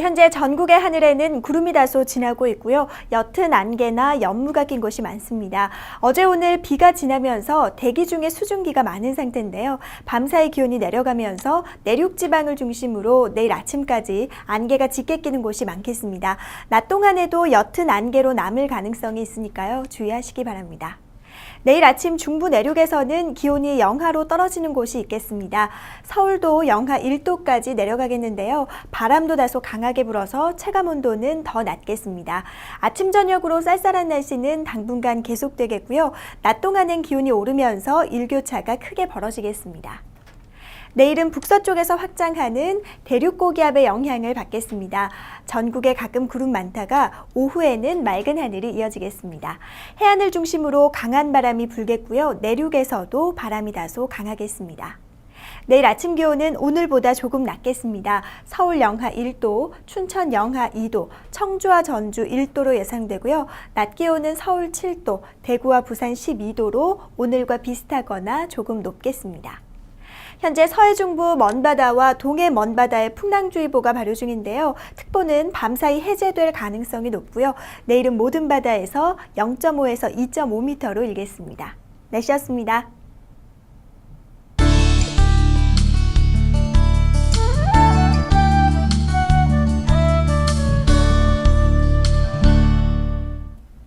현재 전국의 하늘에는 구름이 다소 지나고 있고요. 옅은 안개나 연무가 낀 곳이 많습니다. 어제 오늘 비가 지나면서 대기 중에 수증기가 많은 상태인데요. 밤사이 기온이 내려가면서 내륙 지방을 중심으로 내일 아침까지 안개가 짙게 끼는 곳이 많겠습니다. 낮 동안에도 옅은 안개로 남을 가능성이 있으니까요. 주의하시기 바랍니다. 내일 아침 중부 내륙에서는 기온이 영하로 떨어지는 곳이 있겠습니다. 서울도 영하 1도까지 내려가겠는데요. 바람도 다소 강하게 불어서 체감 온도는 더 낮겠습니다. 아침 저녁으로 쌀쌀한 날씨는 당분간 계속되겠고요. 낮 동안은 기온이 오르면서 일교차가 크게 벌어지겠습니다. 내일은 북서쪽에서 확장하는 대륙 고기압의 영향을 받겠습니다. 전국에 가끔 구름 많다가 오후에는 맑은 하늘이 이어지겠습니다. 해안을 중심으로 강한 바람이 불겠고요. 내륙에서도 바람이 다소 강하겠습니다. 내일 아침 기온은 오늘보다 조금 낮겠습니다. 서울 영하 1도, 춘천 영하 2도, 청주와 전주 1도로 예상되고요. 낮 기온은 서울 7도, 대구와 부산 12도로 오늘과 비슷하거나 조금 높겠습니다. 현재 서해 중부 먼바다와 동해 먼바다에 풍랑주의보가 발효 중인데요. 특보는 밤사이 해제될 가능성이 높고요. 내일은 모든 바다에서 0.5에서 2.5m로 일겠습니다. 날씨였습니다.